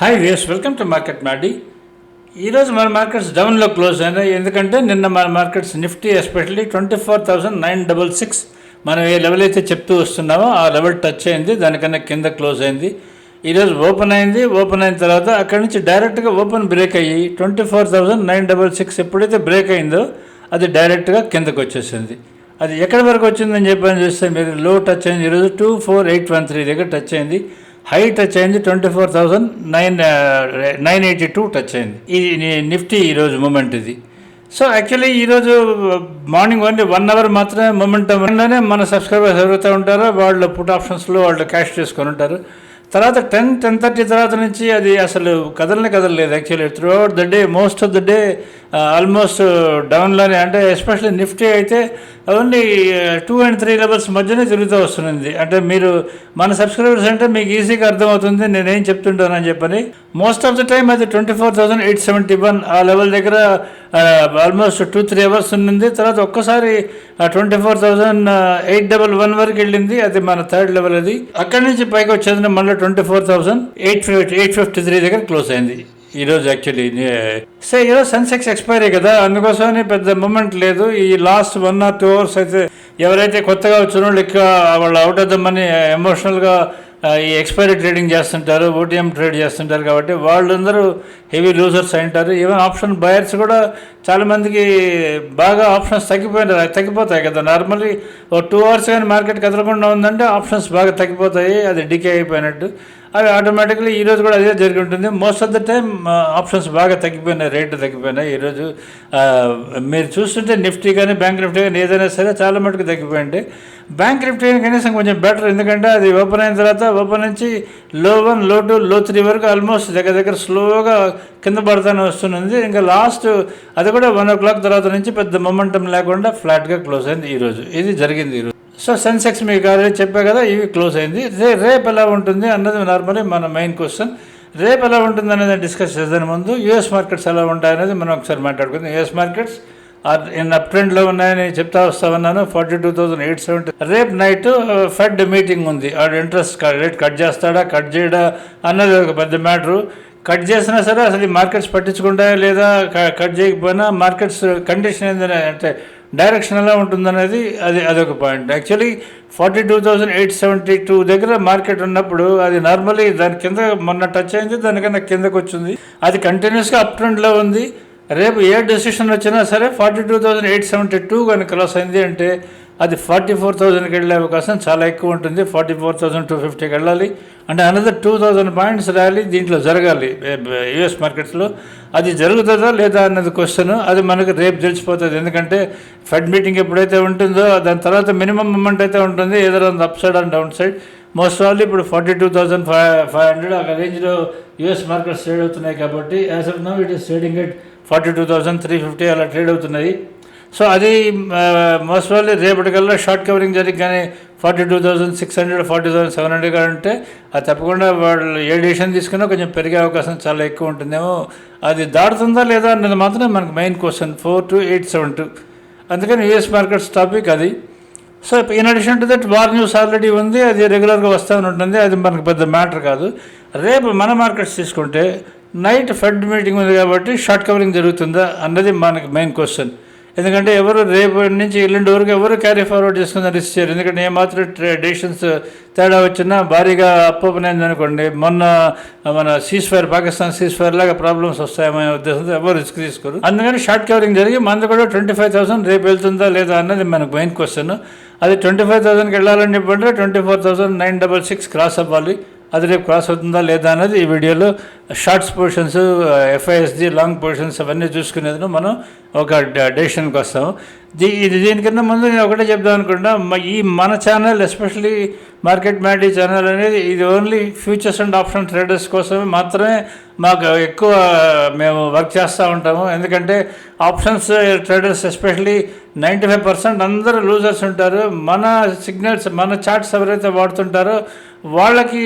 Hi views welcome to market మాడి ఈరోజు మన మార్కెట్స్ డౌన్లో క్లోజ్ అయినాయి. ఎందుకంటే నిన్న మన markets Nifty especially twenty four thousand nine double six మనం ఏ లెవెల్ అయితే చెప్తూ వస్తున్నామో ఆ లెవెల్ టచ్ అయింది. దానికన్నా కింద క్లోజ్ అయింది. ఈరోజు ఓపెన్ అయింది. ఓపెన్ అయిన తర్వాత అక్కడి నుంచి డైరెక్ట్గా ఓపెన్ బ్రేక్ అయ్యి twenty four thousand nine double six ఎప్పుడైతే బ్రేక్ అయిందో అది డైరెక్ట్గా కిందకు వచ్చేసింది. అది ఎక్కడి వరకు వచ్చిందని చెప్పని చూస్తే మీరు లో టచ్ అయింది. ఈరోజు two four eight one three దగ్గర టచ్ అయింది. హై టచ్ అయింది twenty four thousand nine nine eighty two touch అయింది. ఇది నిఫ్టీ ఈరోజు మూమెంట్ ఇది. సో యాక్చువల్లీ ఈరోజు మార్నింగ్ ఓన్లీ వన్ అవర్ మాత్రమే మొమెంటం లోనే మన సబ్స్క్రైబర్స్ ఎవరైతే ఉంటారో వాళ్ళు పుట్ ఆప్షన్స్లో వాళ్ళు క్యాష్ చేసుకొని ఉంటారు. తర్వాత టెన్ టెన్ థర్టీ తర్వాత నుంచి అది అసలు కదలనే కదలలేదు. Actually throughout the day most of the day almost డౌన్లోనే uh, అంటే ఎస్పెషల్లీ నిఫ్టీ అయితే only two and three levels మధ్యనే తిరుగుతూ వస్తుంది అంటే మీరు మన సబ్స్క్రైబర్స్ అంటే మీకు ఈజీగా అర్థమవుతుంది నేనేం చెప్తుంటానని చెప్పని. మోస్ట్ ఆఫ్ ద టైం అది twenty four thousand eight seventy one ఆ లెవెల్ దగ్గర ఆల్మోస్ట్ టూ త్రీ అవర్స్ ఉన్నింది. తర్వాత ఒక్కసారి twenty four thousand eight double one వరకు వెళ్ళింది. అది మన థర్డ్ లెవెల్ అది. అక్కడి నుంచి పైకి వచ్చేది మళ్ళీ twenty four thousand eight eight fifty three దగ్గర క్లోజ్ అయింది. ఈరోజు యాక్చువల్లీ సో ఈరోజు సన్సెక్స్ ఎక్స్పైరీ కదా అందుకోసమని పెద్ద మూమెంట్ లేదు. ఈ last one or two hours అయితే ఎవరైతే కొత్తగా వచ్చిన వాళ్ళు ఎక్కువ వాళ్ళు అవుట్ ఆఫ్ ద మనీ ఎమోషనల్గా ఈ ఎక్స్పైరీ ట్రేడింగ్ చేస్తుంటారు ఓటీఎం ట్రేడ్ చేస్తుంటారు కాబట్టి వాళ్ళందరూ హెవీ లూజర్స్ అయింటారు ఈవెన్ ఆప్షన్ బయర్స్ కూడా చాలామందికి బాగా ఆప్షన్స్ తగ్గిపోయినారు తగ్గిపోతాయి కదా. నార్మల్లీ ఓ టూ అవర్స్ కానీ మార్కెట్ కదలకుండా ఉందంటే ఆప్షన్స్ బాగా తగ్గిపోతాయి. అది డికే అయిపోయినట్టు. అవి ఆటోమేటిక్లీ ఈరోజు కూడా అదే జరిగి ఉంటుంది most of the time options బాగా తగ్గిపోయినాయి రేట్లు తగ్గిపోయినాయి. ఈరోజు మీరు చూస్తుంటే నిఫ్టీ కానీ బ్యాంక్ నిఫ్టీ కానీ ఏదైనా సరే చాలా మటుకు తగ్గిపోయింది. బ్యాంక్ నిఫ్టీ కనీసం కొంచెం బెటర్ ఎందుకంటే అది ఓపెన్ అయిన తర్వాత ఓపెన్ నుంచి లో వన్లో టూ లో త్రీ వరకు ఆల్మోస్ట్ దగ్గర దగ్గర స్లోగా కింద పడతానే వస్తున్నది. ఇంకా లాస్ట్ అది కూడా వన్ ఓ క్లాక్ తర్వాత నుంచి పెద్ద మొమెంటం లేకుండా ఫ్లాట్గా క్లోజ్ అయింది ఈరోజు ఇది జరిగింది ఈరోజు సో సెన్సెక్స్ మీకు ఆల్రెడీ చెప్పా కదా ఇవి క్లోజ్ అయింది. రే రేపు ఎలా ఉంటుంది అన్నది నార్మలీ మన మెయిన్ క్వశ్చన్ రేపు ఎలా ఉంటుంది అనేది డిస్కస్ చేద్దాం ముందు. యూఎస్ మార్కెట్స్ ఎలా ఉంటాయి అనేది మనం ఒకసారి మాట్లాడుకుందాం. యూఎస్ మార్కెట్స్ ఇన్ అప్ ట్రెండ్లో ఉన్నాయని చెప్తా వస్తా ఉన్నాను. Forty two thousand eight seventy రేపు నైట్ ఫెడ్ మీటింగ్ ఉంది. ఆ ఇంట్రెస్ట్ రేట్ కట్ చేస్తాడా కట్ చేయడా అన్నది ఒక పెద్ద మ్యాటరు కట్ చేసినా సరే అసలు ఈ మార్కెట్స్ పట్టించుకుంటాయా లేదా? క- కట్ చేయకపోయినా మార్కెట్స్ కండిషన్ ఏందని అంటే డైరెక్షన్ ఎలా ఉంటుందనేది అది అదొక point. Actually forty two thousand eight seventy two దగ్గర మార్కెట్ ఉన్నప్పుడు అది నార్మల్లీ దాని కింద మొన్న టచ్ అయింది దానికన్నా కిందకు వచ్చింది. అది కంటిన్యూస్గా అప్ ట్రెండ్లో ఉంది. రేపు ఏ డెసిషన్ వచ్చినా సరే forty two thousand eight seventy two కానీ క్రాస్ అయింది అంటే అది ఫార్టీ ఫోర్ థౌజండ్కి వెళ్ళే అవకాశం చాలా ఎక్కువ ఉంటుంది. ఫార్టీ ఫోర్ థౌజండ్ టూ ఫిఫ్టీకి వెళ్ళాలి. అంటే అనదర్ టూ థౌజండ్ పాయింట్స్ రాయాలి దీంట్లో జరగాలి. యుఎస్ మార్కెట్స్లో అది జరుగుతుందా లేదా అన్నది క్వశ్చన్ అది మనకు రేపు తెలిసిపోతుంది. ఎందుకంటే ఫెడ్ మీటింగ్ ఎప్పుడైతే ఉంటుందో దాని తర్వాత మినిమం అమౌంట్ అయితే ఉంటుంది. ఏదో up side and down side most all ఇప్పుడు forty two thousand five five hundred ఆ రేంజ్లో యూఎస్ మార్కెట్స్ ట్రేడ్ అవుతున్నాయి కాబట్టి as of now it is trading at forty two thousand three fifty అలా ట్రేడ్ అవుతున్నాయి. సో అది మోస్ట్ ప్రాబ్లీ రేపటికల్లా short covering జరిగి కానీ forty two thousand six hundred forty thousand seven hundred అంటే అది తప్పకుండా వాళ్ళు ఏ డిసిషన్ తీసుకున్నా కొంచెం పెరిగే అవకాశం చాలా ఎక్కువ ఉంటుందేమో. అది దాటుతుందా లేదా అన్నది మాత్రం మనకు main question four two eight seven two అందుకని యూఎస్ మార్కెట్స్ టాపిక్ అది. So in addition to that war news already ఉంది. అది రెగ్యులర్గా వస్తూనే ఉంటుంది. అది మనకు పెద్ద మ్యాటర్ కాదు. రేపు మన మార్కెట్స్ తీసుకుంటే నైట్ ఫెడ్ మీటింగ్ ఉంది కాబట్టి షార్ట్ కవరింగ్ జరుగుతుందా అన్నది మనకి మెయిన్ క్వశ్చన్ ఎందుకంటే ఎవరు రేపు నుంచి ఎల్లుండి వరకు ఎవరు క్యారీ ఫార్వర్డ్ చేసుకున్న రిస్క్ చేయరు. ఎందుకంటే ఏమాత్రం డెసిషన్స్ తేడా వచ్చినా భారీగా అప్ అనుకోండి మొన్న మన cease fire Pakistan cease fire లాగా ప్రాబ్లమ్స్ వస్తాయనే ఉద్దేశంతో ఎవరు రిస్క్ తీసుకోరు. అందుకని షార్ట్ కవరింగ్ జరిగి మనది కూడా ట్వంటీ ఫైవ్ థౌసండ్ రేపు వెళ్తుందా లేదా అన్నది మనకు మెయిన్ క్వశ్చన్ అది ట్వంటీ ఫైవ్ థౌసండ్కి వెళ్ళాలని చెప్పంటే twenty four thousand nine double six cross అవ్వాలి. అది రేపు క్రాస్ అవుతుందా లేదా అనేది ఈ వీడియోలో షార్ట్స్ పొజిషన్స్ ఎఫ్ఐఎస్జి లాంగ్ పొజిషన్స్ అవన్నీ చూసుకునేది మనం ఒక డెసిషన్కి వస్తాము దీ ఇది దీనికన్నా ముందు నేను ఒకటే చెప్దాం అనుకుంటా ఈ మన channel especially market Maddy channel అనేది ఇది only futures and option traders కోసమే మాత్రమే మాకు ఎక్కువ మేము వర్క్ చేస్తూ ఉంటాము. ఎందుకంటే options traders especially ninety five percent అందరూ లూజర్స్ ఉంటారు. మన సిగ్నల్స్ మన చార్ట్స్ ఎవరైతే వాడుతుంటారో వాళ్ళకి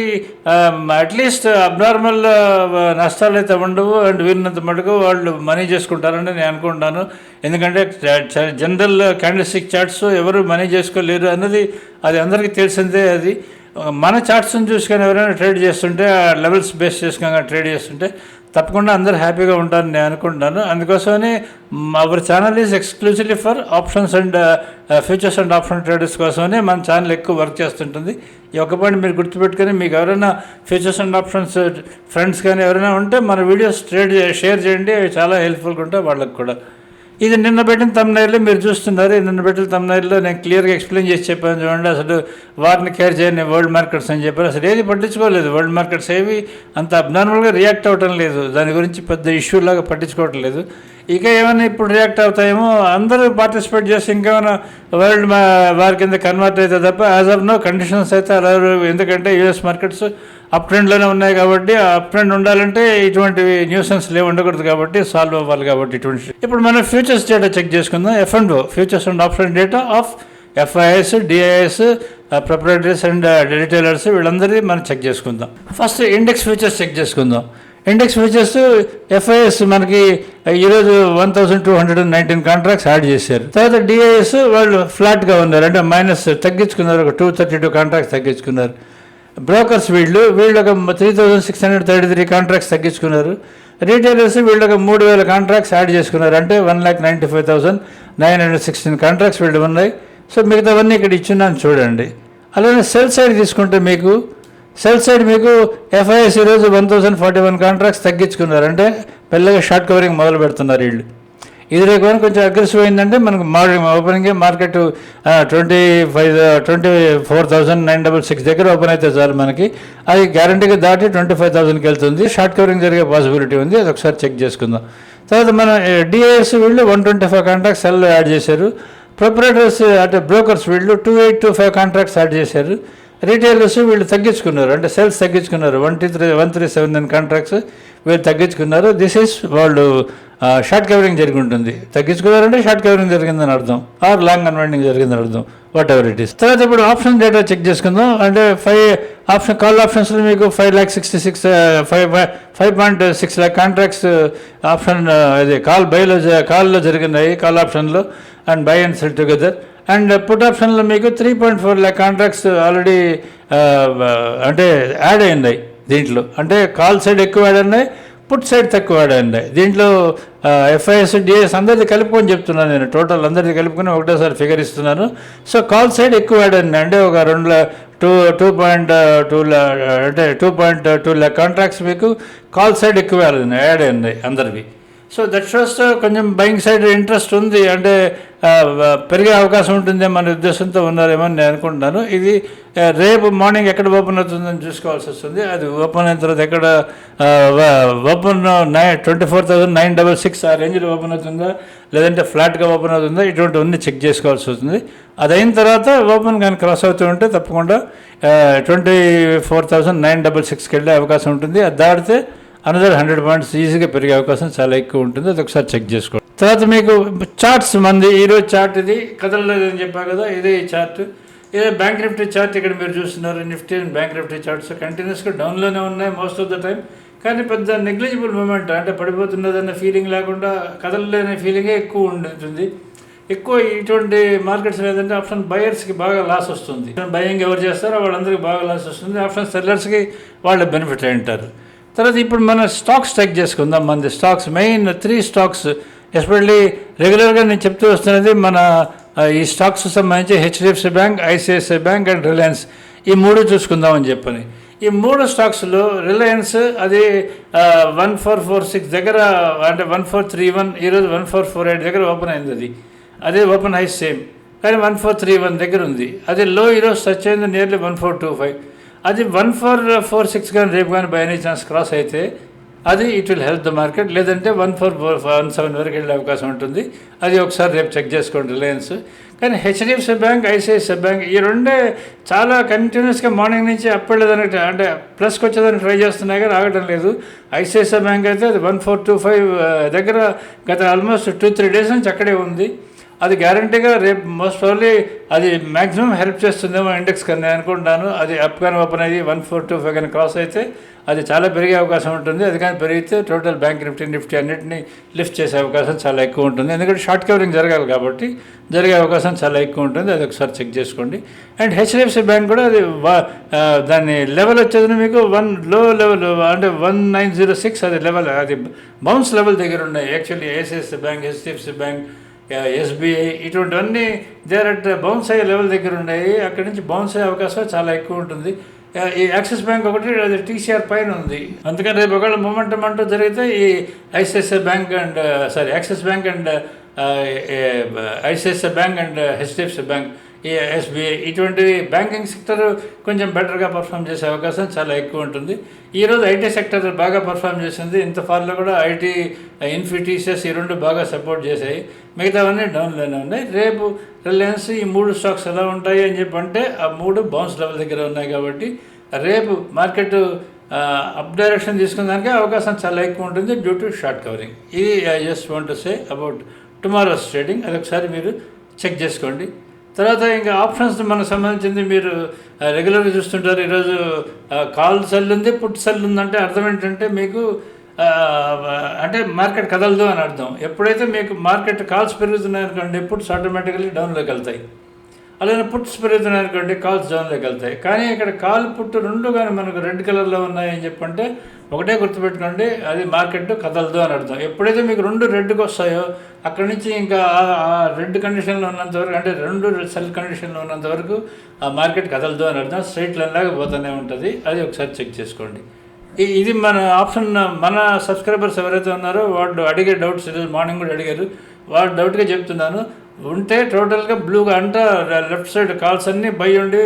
అట్లీస్ట్ అబ్నార్మల్ నష్టాలు అయితే ఉండవు. అండ్ వీరినంత మటుకు వాళ్ళు మనీ చేసుకుంటారని నేను అనుకుంటాను. ఎందుకంటే జనరల్ క్యాండిల్స్టిక్ చార్ట్స్ ఎవరు మనీ చేసుకోలేరు అన్నది అది అందరికీ తెలిసిందే అది. మన చార్ట్స్ని చూసుకొని ఎవరైనా ట్రేడ్ చేస్తుంటే ఆ లెవెల్స్ బేస్ చేసుకొని ట్రేడ్ చేస్తుంటే తప్పకుండా అందరూ హ్యాపీగా ఉంటారని నేను అనుకుంటున్నాను. అందుకోసమని our channel is exclusively for options and futures and option traders కోసమని మన ఛానల్ ఎక్కువ వర్క్ చేస్తుంటుంది. ఈ ఒక్క పాయింట్ మీరు గుర్తుపెట్టుకొని మీకు ఎవరైనా ఫ్యూచర్స్ అండ్ ఆప్షన్స్ ఫ్రెండ్స్ కానీ ఎవరైనా ఉంటే మన వీడియోస్ ట్రేడ్ షేర్ చేయండి. అవి చాలా హెల్ప్ఫుల్గా ఉంటాయి వాళ్ళకి కూడా. ఇది నిన్న పెట్టిన తమ్నైల్లో మీరు చూస్తున్నారు. నిన్న పెట్టిన తమ్నైల్లో నేను క్లియర్గా ఎక్స్ప్లెయిన్ చేసి చెప్పాను చూడండి. అసలు వారిని కేర్ చేయని వరల్డ్ మార్కెట్స్ అని చెప్పారు. అసలు ఏది పట్టించుకోలేదు. వరల్డ్ మార్కెట్స్ ఏవి అంత అబ్నార్మల్గా రియాక్ట్ అవ్వటం లేదు. దాని గురించి పెద్ద ఇష్యూ లాగా పట్టించుకోవటం లేదు. ఇక ఏమైనా ఇప్పుడు రియాక్ట్ అవుతాయేమో అందరూ పార్టిసిపేట్ చేసి ఇంకేమైనా వరల్డ్ వారి కింద కన్వర్ట్ అవుతుంది తప్ప యాజ్ ఆఫ్ నో కండిషన్స్ అయితే అలా ఎందుకంటే యూఎస్ మార్కెట్స్ అప్ ట్రెండ్లోనే ఉన్నాయి కాబట్టి అప్ ట్రెండ్ ఉండాలంటే ఇటువంటి న్యూసెన్స్ లేవు ఉండకూడదు కాబట్టి సాల్వ్ అవ్వాలి కాబట్టి ఇటువంటి ఇప్పుడు మనం ఫ్యూచర్స్ డేటా చెక్ చేసుకుందాం. F and futures and option data of FIIs DIIs proprietaries and retailers వీళ్ళందరినీ మనం చెక్ చేసుకుందాం. ఫస్ట్ ఇండెక్స్ ఫ్యూచర్స్ చెక్ చేసుకుందాం. ఇండెక్స్ ఫ్యూచర్స్ ఎఫ్ఐఎస్ మనకి ఈరోజు one thousand two hundred and nineteen contracts add చేశారు. తర్వాత DIIs వాళ్ళు ఫ్లాట్గా ఉన్నారు. అంటే మైనస్ తగ్గించుకున్నారు. ఒక టూ థర్టీ టూ కాంట్రాక్ట్స్ తగ్గించుకున్నారు. బ్రోకర్స్ వీళ్ళు వీళ్ళు ఒక three thousand six hundred thirty three contracts తగ్గించుకున్నారు. Retailers వీళ్ళు ఒక మూడు వేల కాంట్రాక్ట్స్ యాడ్ చేసుకున్నారు. అంటే one lakh ninety five thousand nine hundred sixteen contracts వీళ్ళు ఉన్నాయి. సో మిగతావన్నీ ఇక్కడ ఇచ్చున్నాను చూడండి. అలానే సెల్ సైడ్ తీసుకుంటే మీకు సెల్ సైడ్ మీకు ఎఫ్ఐఎస్ ఈరోజు one thousand forty one contracts తగ్గించుకున్నారు. అంటే పెళ్ళగా షార్ట్ కవరింగ్ మొదలు పెడుతున్నారు వీళ్ళు. ఇది రేపు కొంచెం అగ్రెసివ్ అయిందంటే మనకు market opening market twenty five twenty four thousand nine double six దగ్గర ఓపెన్ అయితే చాలు మనకి. అది గ్యారంటీగా దాటి ట్వంటీ ఫైవ్ థౌసండ్కి వెళ్తుంది. షార్ట్ కవరింగ్ జరిగే పాసిబిలిటీ ఉంది. అది ఒకసారి చెక్ చేసుకుందాం. తర్వాత మన డిఐఎస్ వీళ్ళు one twenty five contracts sell add చేశారు. ప్రొపరేటర్స్ అంటే బ్రోకర్స్ వీళ్ళు two eight two five contracts add చేశారు. రీటైలర్స్ వీళ్ళు తగ్గించుకున్నారు. అంటే సేల్స్ తగ్గించుకున్నారు. One tea three one three seven nine contracts వీళ్ళు తగ్గించుకున్నారు. దిస్ ఈస్ వాళ్ళు షార్ట్ కవరింగ్ జరిగి ఉంటుంది తగ్గించుకున్నారంటే షార్ట్ కవరింగ్ జరిగిందని అర్థం. ఆర్ లాంగ్ అన్వైండింగ్ జరిగిందని అర్థం. వాట్ ఎవర్ ఇట్ ఈస్ తర్వాత ఇప్పుడు ఆప్షన్ డేటా చెక్ చేసుకుందాం. అంటే ఫైవ్ ఆప్షన్ కాల్ ఆప్షన్స్లో మీకు five lakh sixty six five five point six lakh contracts option అది కాల్ బైలో కాల్లో జరిగినాయి కాల్ ఆప్షన్లో and buy and sell together and put ఆప్షన్లో మీకు three point four lakh contracts already అంటే యాడ్ అయినాయి దీంట్లో. అంటే కాల్ సైడ్ ఎక్కువ యాడ్ అయినాయి పుట్ సైడ్ తక్కువ యాడ్ అయినాయి దీంట్లో ఎఫ్ఐఎస్ డిఎస్ అందరిది కలుపుకొని చెప్తున్నాను నేను. టోటల్ అందరిది కలుపుకొని ఒకటేసారి ఫిగర్ ఇస్తున్నాను. సో కాల్ సైడ్ ఎక్కువ యాడ్ అయినాయి అంటే ఒక రెండు టూ టూ పాయింట్ టూ అంటే two point two lakh contracts మీకు కాల్ సైడ్ ఎక్కువ యాడ్ అయినాయి అందరివి. సో దట్ షోస్ కొంచెం బయింగ్ సైడ్ ఇంట్రెస్ట్ ఉంది. అంటే పెరిగే అవకాశం ఉంటుంది మన ఉద్దేశంతో ఉన్నారేమో అని నేను అనుకుంటున్నాను. ఇది రేపు మార్నింగ్ ఎక్కడ ఓపెన్ అవుతుందని చూసుకోవాల్సి వస్తుంది. అది ఓపెన్ అయిన తర్వాత ఎక్కడ open nine twenty four thousand nine double six ఆ రేంజ్లో ఓపెన్ అవుతుందా? లేదంటే ఫ్లాట్గా ఓపెన్ అవుతుందా? ఇటువంటివన్నీ చెక్ చేసుకోవాల్సి వస్తుంది. అది అయిన తర్వాత ఓపెన్ కానీ క్రాస్ అవుతూ ఉంటే తప్పకుండా twenty four thousand nine double సిక్స్కి వెళ్ళే అవకాశం ఉంటుంది. అది దాటితే అనదర్ హండ్రెడ్ పాయింట్స్ ఈజీగా పెరిగే అవకాశం చాలా ఎక్కువ ఉంటుంది. అది ఒకసారి చెక్ చేసుకోండి. తర్వాత మీకు చార్ట్స్ మంది ఈరోజు చార్ట్ ఇది కదలలేదని చెప్పా కదా ఇదే ఈ చార్ట్ ఇదే బ్యాంక్ నిఫ్టీ చార్ట్ ఇక్కడ మీరు చూస్తున్నారు. Nifty and bank Nifty charts కంటిన్యూస్గా డౌన్లోనే ఉన్నాయి మోస్ట్ ఆఫ్ ద టైం కానీ పెద్ద నెగ్లిజిబుల్ మూమెంట్ అంటే పడిపోతున్నదన్న ఫీలింగ్ లేకుండా కదలలేని ఫీలింగే ఎక్కువ ఉంటుంది. ఎక్కువ ఇటువంటి మార్కెట్స్ లేదంటే ఆప్షన్ బయర్స్కి బాగా లాస్ వస్తుంది. బయింగ్ ఎవరు చేస్తారో వాళ్ళందరికీ బాగా లాస్ వస్తుంది. ఆప్షన్ సెల్లర్స్కి వాళ్ళు బెనిఫిట్ అయి ఉంటారు. తర్వాత ఇప్పుడు మన స్టాక్స్ చెక్ చేసుకుందాం. మనది stocks main three stocks especially రెగ్యులర్గా నేను చెప్తూ వస్తున్నది మన ఈ స్టాక్స్ సంబంధించి HDFC bank ICICI bank and Reliance. ఈ మూడు చూసుకుందామని చెప్పని. ఈ మూడు స్టాక్స్లో రిలయన్స్ అది వన్ ఫోర్ ఫోర్ సిక్స్ దగ్గర అంటే వన్ ఫోర్ త్రీ వన్ ఈరోజు వన్ ఫోర్ ఫోర్ ఎయిట్ దగ్గర ఓపెన్ అయింది అది అదే ఓపెన్ హై సేమ్ కానీ వన్ ఫోర్ త్రీ వన్ దగ్గర ఉంది. అది లో ఈరోజు టచ్ అయింది nearly one four two five అది వన్ ఫోర్ ఫోర్ సిక్స్ కానీ రేపు కానీ బై ఎనీ ఛాన్స్ క్రాస్ అయితే అది it will help the market లేదంటే one four four one seven వరకు వెళ్ళే అవకాశం ఉంటుంది అది ఒకసారి రేపు చెక్ చేసుకోండి రిలయన్స్ కానీ హెచ్డిఎఫ్సి బ్యాంక్ ఐసిఐసిఐ బ్యాంక్ ఈ రెండే చాలా కంటిన్యూస్గా మార్నింగ్ నుంచి అప్ అంటే ప్లస్కి వచ్చేదానికి ట్రై చేస్తున్నాయి కానీ ఆగటం లేదు ఐసిఐసిఐ బ్యాంక్ అయితే అది వన్ ఫోర్ టూ ఫైవ్ దగ్గర గత ఆల్మోస్ట్ టూ త్రీ డేస్ నుంచి అక్కడే ఉంది అది గ్యారంటీగా రేపు మోస్ట్ ఓన్లీ అది మ్యాక్సిమం హెల్ప్ చేస్తుందేమో ఇండెక్స్ కన్నా అనుకుంటాను అది అప్ కానీ ఓపెన్ అయ్యి వన్ ఫోర్ టూ ఫైవ్ కానీ క్రాస్ అయితే అది చాలా పెరిగే అవకాశం ఉంటుంది. అది కానీ పెరిగితే టోటల్ బ్యాంక్ నిఫ్టీ నిఫ్టీ అన్నింటినీ లిఫ్ట్ చేసే అవకాశం చాలా ఎక్కువ ఉంటుంది. ఎందుకంటే షార్ట్ కవరింగ్ జరగాలి కాబట్టి జరిగే అవకాశం చాలా ఎక్కువ ఉంటుంది. అది ఒకసారి చెక్ చేసుకోండి. అండ్ హెచ్డిఎఫ్సి బ్యాంక్ కూడా అది వా- దాని లెవెల్ వచ్చేది మీకు వన్లో లెవెల్ అంటే వన్ నైన్ జీరో సిక్స్ అది లెవెల్ అది బౌన్స్ లెవెల్ దగ్గర ఉన్నాయి. యాక్చువల్లీ ఏసీఎస్సీ బ్యాంక్ హెచ్డిఎఫ్సి బ్యాంక్ ఎస్బీఐ ఇటువంటివన్నీ దేర్ అట్ బౌన్స్ అయ్యే లెవెల్ దగ్గర ఉన్నాయి. అక్కడి నుంచి బౌన్స్ అయ్యే అవకాశం చాలా ఎక్కువ ఉంటుంది. ఈ యాక్సిస్ బ్యాంక్ ఒకటి అది టీసీఆర్ పైన ఉంది. అందుకని రేపు ఒకవేళ మూమెంటం అంటూ జరిగితే ఈ ICICI bank and uh, sorry Axis bank and uh, ICICI bank and HDFC bank SBI ఇటువంటి బ్యాంకింగ్ సెక్టర్ కొంచెం బెటర్గా పర్ఫామ్ చేసే అవకాశం చాలా ఎక్కువ ఉంటుంది. ఈరోజు ఐటీ సెక్టర్ బాగా పర్ఫామ్ చేసింది. ఇంత ఫార్లో కూడా ఐటీ ఇన్ఫిటీసెస్ ఈ రెండు బాగా సపోర్ట్ చేశాయి. మిగతావన్నీ డౌన్లోనే ఉన్నాయి. రేపు రిలయన్స్ ఈ మూడు స్టాక్స్ ఎలా ఉంటాయి అని చెప్పి అంటే ఆ మూడు బౌన్స్ లెవెల్ దగ్గర ఉన్నాయి కాబట్టి రేపు మార్కెట్ అప్ డైరెక్షన్ తీసుకున్న అవకాశం చాలా ఎక్కువ ఉంటుంది డ్యూ టు షార్ట్ కవరింగ్ ఇది I just want to say about tomorrow's trading అది ఒకసారి మీరు చెక్ చేసుకోండి. తర్వాత ఇంకా ఆప్షన్స్ మనకు సంబంధించింది మీరు రెగ్యులర్గా చూస్తుంటారు. ఈరోజు కాల్ సెల్ ఉంది పుట్ సెల్ ఉందంటే అర్థం ఏంటంటే మీకు అంటే మార్కెట్ కదలదు అని అర్థం. ఎప్పుడైతే మీకు మార్కెట్ కాల్స్ పెరుగుతున్నాయి అనుకోండి పుట్స్ ఆటోమేటికలీ డౌన్లోకి వెళ్తాయి. అలానే పుట్టు పెరుగుతున్నాయి అనుకోండి కాల్స్ జోన్లోకి వెళ్తాయి. కానీ ఇక్కడ కాల్ పుట్టు రెండు కానీ మనకు రెడ్ కలర్లో ఉన్నాయని చెప్పంటే ఒకటే గుర్తుపెట్టుకోండి అది మార్కెట్ కదలదు అని అర్థం. ఎప్పుడైతే మీకు రెండు రెడ్కి వస్తాయో అక్కడి నుంచి ఇంకా ఆ- రెడ్ కండిషన్లో ఉన్నంత వరకు అంటే రెండు సెల్ కండిషన్లో ఉన్నంత వరకు ఆ మార్కెట్ కదలదు అని అర్థం. స్ట్రైట్ లైన్ లాగా పోతూనే ఉంటుంది. అది ఒకసారి చెక్ చేసుకోండి. ఇది మన ఆప్షన్ మన సబ్స్క్రైబర్స్ ఎవరైతే ఉన్నారో వాళ్ళు అడిగే డౌట్స్ ఈరోజు మార్నింగ్ కూడా అడిగారు. వాళ్ళు డౌట్గా చెప్తున్నాను. ఉంటే టోటల్గా బ్లూగా అంట లెఫ్ట్ సైడ్ కాల్స్ అన్నీ బై ఉండి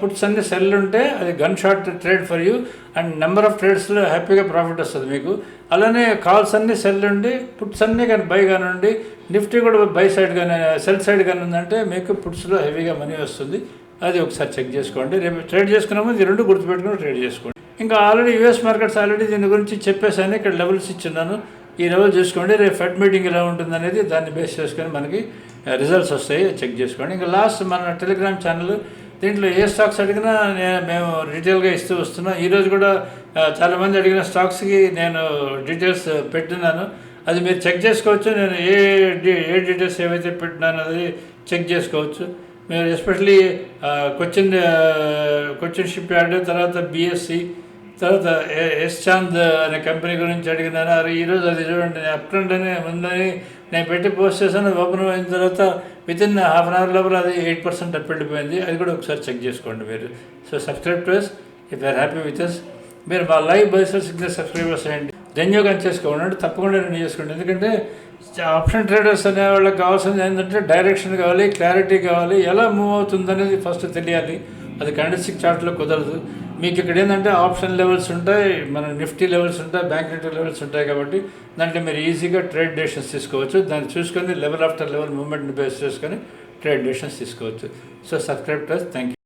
పుట్స్ అన్ని సెల్ ఉంటే అది gunshot trade for you and number of ట్రేడ్స్లో హ్యాపీగా ప్రాఫిట్ వస్తుంది మీకు. అలానే కాల్స్ అన్నీ సెల్ ఉండి పుట్స్ అన్నీ కానీ బై కానివ్వండి నిఫ్టీ కూడా బై సైడ్ కానీ సెల్ సైడ్ కానీ ఉందంటే మీకు పుట్స్లో హెవీగా మనీ వస్తుంది. అది ఒకసారి చెక్ చేసుకోండి. రేపు ట్రేడ్ చేసుకున్నాము ఇది రెండు గుర్తుపెట్టుకుని ట్రేడ్ చేసుకోండి. ఇంకా ఆల్రెడీ యూఎస్ మార్కెట్స్ ఆల్రెడీ దీని గురించి చెప్పేసాను ఇక్కడ లెవెల్స్ ఇచ్చున్నాను. ఈ లెవెల్ చూసుకోండి రేపు ఫెడ్ మీటింగ్ ఎలా ఉంటుంది అనేది దాన్ని బేస్ చేసుకొని మనకి రిజల్ట్స్ వస్తాయి చెక్ చేసుకోండి. ఇంకా లాస్ట్ మన టెలిగ్రామ్ ఛానల్ దీంట్లో ఏ స్టాక్స్ అడిగినా నేను మేము డీటెయిల్గా ఇస్తూ వస్తున్నాం. ఈరోజు కూడా చాలామంది అడిగిన స్టాక్స్కి నేను డీటెయిల్స్ పెట్టినాను అది మీరు చెక్ చేసుకోవచ్చు. నేను ఏ డీ ఏ డీటెయిల్స్ ఏవైతే పెట్టినానో అది చెక్ చేసుకోవచ్చు. మీరు especially Cochin Cochin shipyard తర్వాత బిఎస్సి తర్వాత ఎ- ఎస్ చాంద్ అనే కంపెనీ గురించి అడిగినాను అరే ఈరోజు అది చూడండి అప్ ట్రెండ్ ఉందని నేను పెట్టి పోస్ట్ చేశాను అది ఓపెన్ అయిన తర్వాత with in half an hour లోపల అది ఎయిట్ పర్సెంట్ అప్ వెళ్ళిపోయింది. అది కూడా ఒకసారి చెక్ చేసుకోండి మీరు. So subscribe to us if are happy with us మీరు మా లైవ్ బైసెస్ సబ్స్క్రైబర్స్ అయ్యండి వినియోగం చేసుకోండి. తప్పకుండా నేను చేసుకోండి. ఎందుకంటే ఆప్షన్ ట్రేడర్స్ అనే వాళ్ళకి కావాల్సింది ఏంటంటే డైరెక్షన్ కావాలి క్లారిటీ కావాలి. ఎలా మూవ్ అవుతుంది అనేది ఫస్ట్ తెలియాలి. అది కండిస్టిక్ చార్ట్లో కుదరదు. మీకు ఇక్కడ ఏంటంటే ఆప్షన్ లెవెల్స్ ఉంటాయి మన నిఫ్టీ లెవెల్స్ ఉంటాయి బ్యాంక్ నిఫ్టీ లెవెల్స్ ఉంటాయి కాబట్టి దాంట్లో మీరు ఈజీగా ట్రేడ్ డెసిషన్స్ తీసుకోవచ్చు. దాన్ని చూసుకొని లెవెల్ ఆఫ్టర్ లెవెల్ మూమెంట్ని బేస్ చేసుకొని ట్రేడ్ డెసిషన్స్ తీసుకోవచ్చు. So subscribe to us thank you